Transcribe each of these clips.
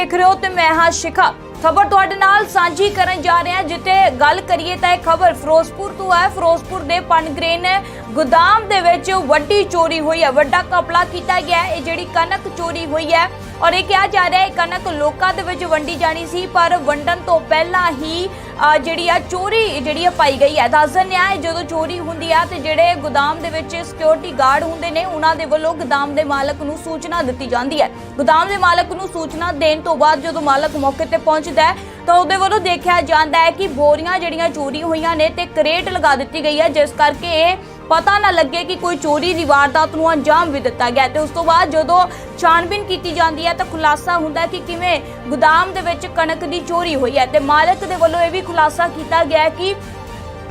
ਦੇਖ ਰਹੇ ਹੋ ਤੇ ਮੈਂ ਹਾਂ ਸ਼ਿਖਾ। ਖਬਰ ਤੁਹਾਡੇ ਨਾਲ ਸਾਂਝੀ ਕਰਨ ਜਾ ਰਹੇ ਹਾਂ, ਜਿੱਥੇ ਗੱਲ ਕਰੀਏ ਤਾਂ ਇਹ ਖਬਰ ਫਿਰੋਜ਼ਪੁਰ ਤੋਂ ਹੈ। ਫਿਰੋਜ਼ਪੁਰ ਦੇ ਪਨਗ੍ਰੇਨ ਗੋਦਾਮ ਦੇ ਵਿੱਚ ਵੱਡੀ ਚੋਰੀ ਹੋਈ ਹੈ, ਵੱਡਾ ਕਪੜਾ ਕੀਤਾ ਗਿਆ ਇਹ ਜਿਹੜੀ ਕਣਕ ਚੋਰੀ ਹੋਈ ਹੈ ਔਰ ਇਹ ਕਿਹਾ ਜਾ ਰਿਹਾ ਹੈ, ਕਣਕ ਲੋਕਾਂ ਦੇ ਵਿੱਚ ਵੰਡੀ ਜਾਣੀ ਸੀ, ਪਰ ਵੰਡਣ ਤੋਂ ਪਹਿਲਾਂ ਹੀ ਜਿਹੜੀ ਆ ਚੋਰੀ ਜਿਹੜੀ ਆ ਪਾਈ ਗਈ ਹੈ। ਦੱਸ ਦਿੰਦੇ ਆ ਜਦੋਂ ਚੋਰੀ ਹੁੰਦੀ ਆ ਤੇ ਜਿਹੜੇ ਗੋਦਾਮ ਦੇ ਵਿੱਚ ਸਿਕਿਉਰਿਟੀ ਗਾਰਡ ਹੁੰਦੇ ਨੇ, ਉਹਨਾਂ ਦੇ ਵੱਲੋਂ ਗੋਦਾਮ ਦੇ ਮਾਲਕ ਨੂੰ ਸੂਚਨਾ ਦਿੱਤੀ ਜਾਂਦੀ ਹੈ। ਗੋਦਾਮ ਦੇ ਮਾਲਕ ਨੂੰ ਸੂਚਨਾ ਦੇਣ ਤੋਂ ਬਾਅਦ ਜਦੋਂ ਮਾਲਕ ਮੌਕੇ ਤੇ ਪਹੁੰਚਦਾ ਹੈ, ਤਾਂ ਉਹਦੇ ਵੱਲੋਂ ਦੇਖਿਆ ਜਾਂਦਾ ਹੈ ਕਿ ਬੋਰੀਆਂ ਜਿਹੜੀਆਂ ਚੋਰੀ ਹੋਈਆਂ ਨੇ ਤੇ ਕਰੇਟ ਲਗਾ ਦਿੱਤੀ ਗਈ ਹੈ, ਜਿਸ ਕਰਕੇ ਇਹ ਪਤਾ ਨਾ ਲੱਗੇ ਕਿ ਕੋਈ ਚੋਰੀ ਦੀ ਵਾਰਦਾਤ ਨੂੰ ਅੰਜਾਮ ਵੀ ਦਿੱਤਾ ਗਿਆ ਤੇ ਉਸ ਤੋਂ ਬਾਅਦ ਜਦੋਂ ਛਾਣਬੀਨ ਕੀਤੀ ਜਾਂਦੀ ਹੈ ਤਾਂ ਖੁਲਾਸਾ ਹੁੰਦਾ ਕਿ ਕਿਵੇਂ ਗੋਦਾਮ ਦੇ ਵਿੱਚ ਕਣਕ ਦੀ ਚੋਰੀ ਹੋਈ ਹੈ ਤੇ ਮਾਲਕ ਦੇ ਵੱਲੋਂ ਇਹ ਵੀ ਖੁਲਾਸਾ ਕੀਤਾ ਗਿਆ ਕਿ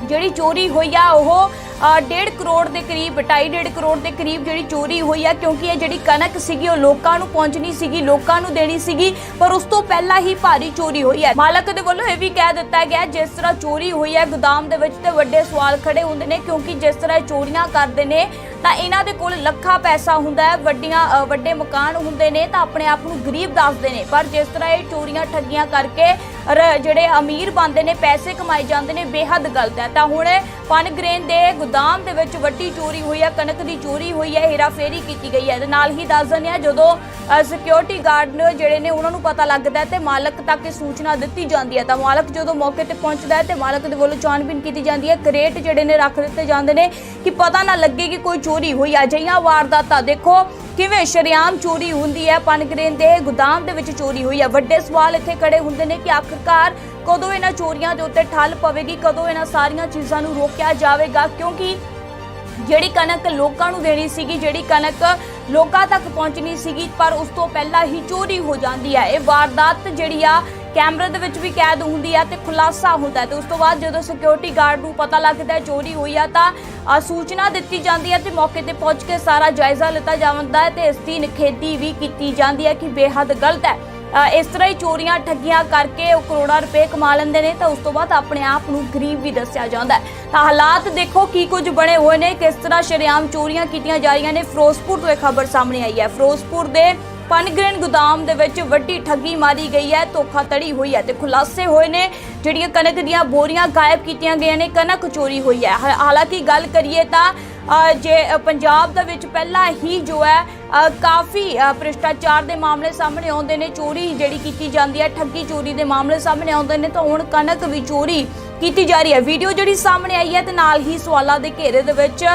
ਜਿਹੜੀ ਚੋਰੀ ਹੋਈ ਆ, ਉਹ 1.5 ਕਰੋੜ ਦੇ ਕਰੀਬ 2.5 ਕਰੋੜ ਦੇ ਕਰੀਬ ਜਿਹੜੀ ਚੋਰੀ ਹੋਈ ਆ, ਕਿਉਂਕਿ ਇਹ ਜਿਹੜੀ ਕਣਕ ਸੀਗੀ, ਉਹ ਲੋਕਾਂ ਨੂੰ ਪਹੁੰਚਣੀ ਸੀਗੀ, ਲੋਕਾਂ ਨੂੰ ਦੇਣੀ ਸੀਗੀ, ਪਰ ਉਸ ਤੋਂ ਪਹਿਲਾਂ ਹੀ ਭਾਰੀ ਚੋਰੀ ਹੋਈ ਹੈ। ਮਾਲਕ ਦੇ ਵੱਲੋਂ ਇਹ ਵੀ ਕਹਿ ਦਿੱਤਾ ਗਿਆ, ਜਿਸ ਤਰ੍ਹਾਂ ਚੋਰੀ ਹੋਈ ਹੈ, ਗੋਦਾਮ ਦੇ ਵਿੱਚ ਤੇ ਵੱਡੇ ਸਵਾਲ ਖੜੇ ਹੁੰਦੇ ਨੇ, ਕਿਉਂਕਿ ਜਿਸ ਤਰ੍ਹਾਂ ਇਹ ਚੋਰੀਆਂ ਕਰਦੇ ਨੇ ਤਾਂ ਇਹਨਾਂ ਦੇ ਕੋਲ ਲੱਖਾਂ ਪੈਸਾ ਹੁੰਦਾ ਹੈ, ਵੱਡੀਆਂ ਵੱਡੇ ਮਕਾਨ ਹੁੰਦੇ ਨੇ ਤਾਂ ਆਪਣੇ ਆਪ ਨੂੰ ਗਰੀਬ ਦੱਸਦੇ ਨੇ। ਪਰ ਜਿਸ ਤਰ੍ਹਾਂ ਇਹ ਚੋਰੀਆਂ ਠੱਗੀਆਂ ਕਰਕੇ ਰ- ਜਿਹੜੇ ਅਮੀਰ ਬੰਦੇ ਨੇ ਪੈਸੇ ਕਮਾਏ ਜਾਂਦੇ ਨੇ, ਬੇਹੱਦ ਗਲਤ ਹੈ। ਤਾਂ ਹੁਣ ਪਨਗ੍ਰੇਨ ਦੇ ਗੋਦਾਮ ਦੇ ਵਿੱਚ ਵੱਡੀ ਚੋਰੀ ਹੋਈ ਹੈ, ਕਣਕ ਦੀ ਚੋਰੀ ਹੋਈ ਹੈ, ਹੇਰਾਫੇਰੀ ਕੀਤੀ ਗਈ ਹੈ। ਤੇ ਨਾਲ ਹੀ ਦੱਸ ਦਿੰਦੇ ਆ ਜਦੋਂ ਸਿਕਿਉਰਿਟੀ ਗਾਰਡ ਨੇ ਜਿਹੜੇ ਨੇ, ਉਹਨਾਂ ਨੂੰ ਪਤਾ ਲੱਗਦਾ ਹੈ ਤੇ ਮਾਲਕ ਤੱਕ ਇਹ ਸੂਚਨਾ ਦਿੱਤੀ ਜਾਂਦੀ ਹੈ। ਤਾਂ ਮਾਲਕ ਜਦੋਂ ਮੌਕੇ ਤੇ ਪਹੁੰਚਦਾ ਹੈ ਤੇ ਮਾਲਕ ਦੇ ਵੱਲੋਂ ਛਾਣਬੀਨ ਕੀਤੀ ਜਾਂਦੀ ਹੈ। ਕਰੇਟ ਜਿਹੜੇ ਨੇ, ਰੱਖ ਦਿੱਤੇ ਜਾਂਦੇ ਨੇ ਕਿ ਪਤਾ ਨਾ ਲੱਗੇ ਕਿ ਕੋਈ ਚੋਰੀ ਹੋਈ ਹੈ ਅਜਿਹੀਆਂ ਵਾਰਦਾਤਾਂ ਦੇਖੋ ਕਿਵੇਂ ਸ਼ਰੇਆਮ ਚੋਰੀ ਹੁੰਦੀ ਹੈ। ਪਨਗ੍ਰੇਨ ਦੇ ਗੋਦਾਮ ਦੇ ਵਿੱਚ ਚੋਰੀ ਹੋਈ ਹੈ ਵੱਡੇ ਸਵਾਲ ਇੱਥੇ ਖੜੇ ਹੁੰਦੇ ਨੇ ਕਿ ਆਖਰਕਾਰ ਕਦੋਂ ਇਹਨਾਂ ਚੋਰੀਆਂ ਦੇ ਉੱਤੇ ਠੱਲ ਪਵੇਗੀ, ਕਦੋਂ ਇਹਨਾਂ ਸਾਰੀਆਂ ਚੀਜ਼ਾਂ ਨੂੰ ਰੋਕਿਆ ਜਾਵੇਗਾ? ਕਿਉਂਕਿ ਜਿਹੜੀ ਕਣਕ ਲੋਕਾਂ ਨੂੰ ਦੇਣੀ ਸੀਗੀ ਜਿਹੜੀ ਕਣਕ ਲੋਕਾਂ ਤੱਕ ਪਹੁੰਚਣੀ ਸੀਗੀ ਪਰ ਉਸ ਤੋਂ ਪਹਿਲਾਂ ਹੀ ਚੋਰੀ ਹੋ ਜਾਂਦੀ ਹੈ। ਇਹ ਵਾਰਦਾਤ ਜਿਹੜੀ ਆ ਕੈਮਰੇ ਦੇ ਵਿੱਚ ਵੀ ਕੈਦ ਹੁੰਦੀ ਆ ਤੇ ਖੁਲਾਸਾ ਹੁੰਦਾ ਹੈ। ਤੇ ਉਸ ਤੋਂ ਬਾਅਦ ਜਦੋਂ ਸਿਕਿਉਰਿਟੀ ਗਾਰਡ ਨੂੰ ਪਤਾ ਲੱਗਦਾ ਹੈ ਚੋਰੀ ਹੋਈ ਆ ਤਾਂ ਅ, ਸੂਚਨਾ ਦਿੱਤੀ ਜਾਂਦੀ ਹੈ ਤੇ ਮੌਕੇ ਤੇ ਪਹੁੰਚ ਕੇ ਸਾਰਾ ਜਾਇਜ਼ਾ ਲਿੱਤਾ ਜਾਂਦਾ ਹੈ ਤੇ ਇਸ ਦੀ ਨਿਖੇਧੀ ਵੀ ਕੀਤੀ ਜਾਂਦੀ ਹੈ ਕਿ ਬੇਹੱਦ ਗਲਤ ਹੈ। ਇਸ ਤਰ੍ਹਾਂ ਹੀ ਚੋਰੀਆਂ ਠੱਗੀਆਂ ਕਰਕੇ ਉਹ ਕਰੋੜਾਂ ਰੁਪਏ ਕਮਾ ਲੈਂਦੇ ਨੇ, ਤਾਂ ਉਸ ਤੋਂ ਬਾਅਦ ਆਪਣੇ ਆਪ ਨੂੰ ਗਰੀਬ ਵੀ ਦੱਸਿਆ ਜਾਂਦਾ ਹੈ। ਤਾਂ ਹਾਲਾਤ ਦੇਖੋ ਕੀ ਕੁਝ ਬਣੇ ਹੋਏ ਨੇ, ਕਿਸ ਤਰ੍ਹਾਂ ਸ਼ਰੇਆਮ ਚੋਰੀਆਂ ਕੀਤੀਆਂ ਜਾ ਰਹੀਆਂ ਨੇ, ਫਿਰੋਜ਼ਪੁਰ ਤੋਂ ਇਹ ਖਬਰ ਸਾਹਮਣੇ ਆਈ ਹੈ। ਫਿਰੋਜ਼ਪੁਰ ਦੇ ਪਨਗ੍ਰੇਨ ਗੋਦਾਮ ਦੇ ਵਿੱਚ ਵੱਡੀ ਠੱਗੀ ਮਾਰੀ ਗਈ ਹੈ, ਧੋਖਾਧੜੀ ਹੋਈ ਹੈ ਤੇ ਖੁਲਾਸੇ ਹੋਏ ਨੇ, ਜਿਹੜੀਆਂ ਕਣਕ ਦੀਆਂ ਬੋਰੀਆਂ ਗਾਇਬ ਕੀਤੀਆਂ ਗਈਆਂ ਨੇ, ਕਣਕ ਚੋਰੀ ਹੋਈ ਹੈ। ਹਾ- ਹਾਲਾਂਕਿ ਗੱਲ ਕਰੀਏ ਤਾਂ ਜੇ ਪੰਜਾਬ ਦੇ ਵਿੱਚ ਪਹਿਲਾਂ ਹੀ ਜੋ ਹੈ ਕਾਫੀ ਭ੍ਰਿਸ਼ਟਾਚਾਰ ਦੇ ਮਾਮਲੇ ਸਾਹਮਣੇ ਆਉਂਦੇ ਨੇ, ਚੋਰੀ ਜਿਹੜੀ ਕੀਤੀ ਜਾਂਦੀ ਹੈ, ਠੱਗੀ ਚੋਰੀ ਦੇ ਮਾਮਲੇ ਸਾਹਮਣੇ ਆਉਂਦੇ ਨੇ, ਤਾਂ ਹੁਣ ਕਣਕ ਵੀ ਚੋਰੀ ਕੀਤੀ ਜਾ ਰਹੀ ਹੈ। ਵੀਡੀਓ ਜਿਹੜੀ ਸਾਹਮਣੇ ਆਈ ਹੈ ਤੇ ਨਾਲ ਹੀ ਸਵਾਲਾਂ ਦੇ ਘੇਰੇ ਦੇ ਵਿੱਚ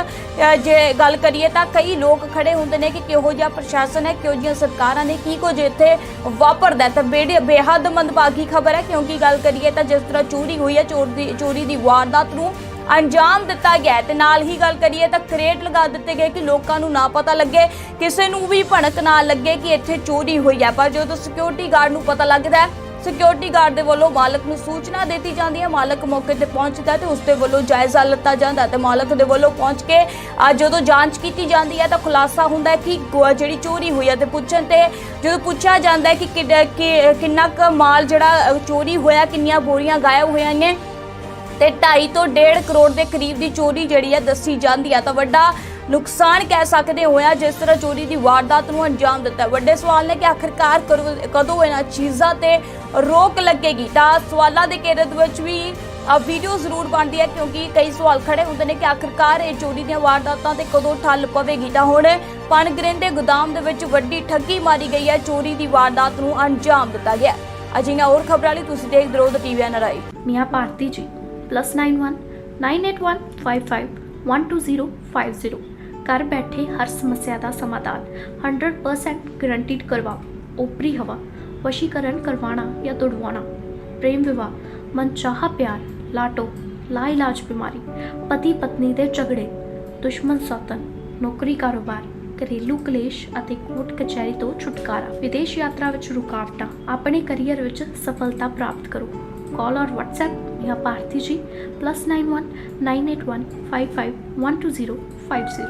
ਜੇ ਗੱਲ ਕਰੀਏ ਤਾਂ ਕਈ ਲੋਕ ਖੜੇ ਹੁੰਦੇ ਨੇ ਕਿ ਕਿਹੋ ਜਿਹਾ ਪ੍ਰਸ਼ਾਸਨ ਹੈ, ਕਿਹੋ ਜਿਹੀਆਂ ਸਰਕਾਰਾਂ ਨੇ ਕੀ ਕੁਝ ਇੱਥੇ ਵਾਪਰਦਾ ਤਾਂ ਬੇੜੇ, ਬੇਹੱਦ ਮੰਦਭਾਗੀ ਖਬਰ ਹੈ, ਕਿਉਂਕਿ ਗੱਲ ਕਰੀਏ ਤਾਂ ਜਿਸ ਤਰ੍ਹਾਂ ਚੋਰੀ ਹੋਈ ਹੈ, ਚੋਰ ਦੀ, ਚੋਰੀ ਦੀ ਵਾਰਦਾਤ ਨੂੰ ਅੰਜਾਮ ਦਿੱਤਾ ਗਿਆ ਹੈ। ਤੇ ਨਾਲ ਹੀ ਗੱਲ ਕਰੀਏ ਤਾਂ ਕਰੇਟ ਲਗਾ ਦਿੱਤੇ ਗਏ ਕਿ ਲੋਕਾਂ ਨੂੰ ਨਾ ਪਤਾ ਲੱਗੇ, ਕਿਸੇ ਨੂੰ ਵੀ ਭਣਕ ਨਾ ਲੱਗੇ ਕਿ ਇੱਥੇ ਚੋਰੀ ਹੋਈ ਹੈ। ਪਰ ਜਦੋਂ ਸਿਕਿਉਰਿਟੀ ਗਾਰਡ ਨੂੰ ਪਤਾ ਲੱਗਦਾ ਹੈ ਸਿਕਿਉਰਿਟੀ ਗਾਰਡ ਦੇ ਵੱਲੋਂ ਮਾਲਕ ਨੂੰ ਸੂਚਨਾ ਦਿੱਤੀ ਜਾਂਦੀ ਹੈ। ਮਾਲਕ ਮੌਕੇ ਤੇ ਪਹੁੰਚਦਾ ਹੈ ਤੇ ਉਸ ਦੇ ਵੱਲੋਂ ਜਾਇਜ਼ਾ ਲਿੱਤਾ ਜਾਂਦਾ ਹੈ ਤੇ ਮਾਲਕ ਦੇ ਵੱਲੋਂ ਪਹੁੰਚ ਕੇ ਜਦੋਂ ਜਾਂਚ ਕੀਤੀ ਜਾਂਦੀ ਹੈ ਤਾਂ ਖੁਲਾਸਾ ਹੁੰਦਾ ਹੈ ਕਿ ਗੋ- ਜਿਹੜੀ ਚੋਰੀ ਹੋਈ ਹੈ ਤੇ ਪੁੱਛਣ ਤੇ ਜਦੋਂ ਪੁੱਛਿਆ ਜਾਂਦਾ ਹੈ ਕਿ ਕਿੰਨਾ- ਕਿ- ਕਿੰਨਾ ਕੁ ਮਾਲ ਜਿਹੜਾ ਚੋਰੀ ਹੋਇਆ, ਕਿੰਨੀਆਂ ਬੋਰੀਆਂ ਗਾਇਬ ਹੋਈਆਂ ਨੇ ਤੇ 2.5 ਤੋਂ 1.5 ਕਰੋੜ ਦੇ ਕਰੀਬ ਦੀ ਚੋਰੀ ਜਿਹੜੀ ਹੈ ਦੱਸੀ ਜਾਂਦੀ ਹੈ ਤਾਂ ਵੱਡਾ ਨੁਕਸਾਨ ਕਹਿ ਸਕਦੇ ਹੋਇਆ ਜਿਸ ਤਰ੍ਹਾਂ ਚੋਰੀ ਦੀ ਵਾਰਦਾਤ ਨੂੰ ਅੰਜਾਮ ਦਿੱਤਾ ਵੱਡੇ ਸਵਾਲ ਨੇ ਕਿ ਆਖਰਕਾਰ ਕਦੋਂ ਇਹਨਾਂ ਚੀਜ਼ਾਂ ਤੇ ਰੋਕ ਲੱਗੇਗੀ? ਤਾਂ ਸਵਾਲਾਂ ਦੇ ਕੇਂਦਰ ਵਿੱਚ ਵੀ ਆ ਵੀਡੀਓ ਜ਼ਰੂਰ ਬਣਦੀ ਹੈ, ਕਿਉਂਕਿ ਕਈ ਸਵਾਲ ਖੜੇ ਹੁੰਦੇ ਨੇ ਕਿ ਆਖਰਕਾਰ ਇਹ ਚੋਰੀ ਦੀਆਂ ਵਾਰਦਾਤਾਂ ਤੇ ਕਦੋਂ ਠੱਲ ਪਵੇਗੀ? ਤਾਂ ਹੁਣ ਪਨਗ੍ਰਿਨ ਦੇ ਗੋਦਾਮ ਦੇ ਵਿੱਚ ਵੱਡੀ ਠੱਗੀ ਮਾਰੀ ਗਈ ਹੈ, ਚੋਰੀ ਦੀ ਵਾਰਦਾਤ ਨੂੰ ਅੰਜਾਮ ਦਿੱਤਾ ਗਿਆ ਅਜਿਹੀਆਂ ਹੋਰ ਖਬਰਾਂ ਲਈ ਤੁਸੀਂ ਦੇਖਦੇ ਰਹੋ ਦ ਟੀਵੀ ਐਨਆਰਆਈ ਮੀਆਂ ਭਾਰਤੀ ਜੀ। ਪਲੱਸ 919815512050 ਘਰ ਬੈਠੇ ਹਰ ਸਮੱਸਿਆ ਦਾ ਸਮਾਧਾਨ 100% ਗਰੰਟੀਡ ਕਰਵਾਓ। ਉਪਰੀ ਹਵਾ, ਵਸ਼ੀਕਰਨ ਕਰਵਾਣਾ ਜਾਂ ਤੁੜਵਾਣਾ ਪ੍ਰੇਮ ਵਿਵਾਹ ਮਨਚਾਹਾ ਪਿਆਰ, ਲਾਟੋ ਲਾਇਲਾਜ ਬਿਮਾਰੀ, ਪਤੀ ਪਤਨੀ ਦੇ ਝਗੜੇ, ਦੁਸ਼ਮਣ ਸਾਥਨ ਨੌਕਰੀ ਕਾਰੋਬਾਰ, ਘਰੇਲੂ ਕਲੇਸ਼ ਅਤੇ ਕੋਰਟ ਕਚਹਿਰੀ ਤੋਂ ਛੁਟਕਾਰਾ। ਵਿਦੇਸ਼ ਯਾਤਰਾ ਵਿੱਚ ਰੁਕਾਵਟਾਂ, ਆਪਣੇ ਕੈਰੀਅਰ ਵਿੱਚ ਸਫਲਤਾ ਪ੍ਰਾਪਤ ਕਰੋ। ਕਾਲ ਔਰ WhatsApp ਜਾਂ ਭਾਰਤੀ ਜੀ +91 981 55 12050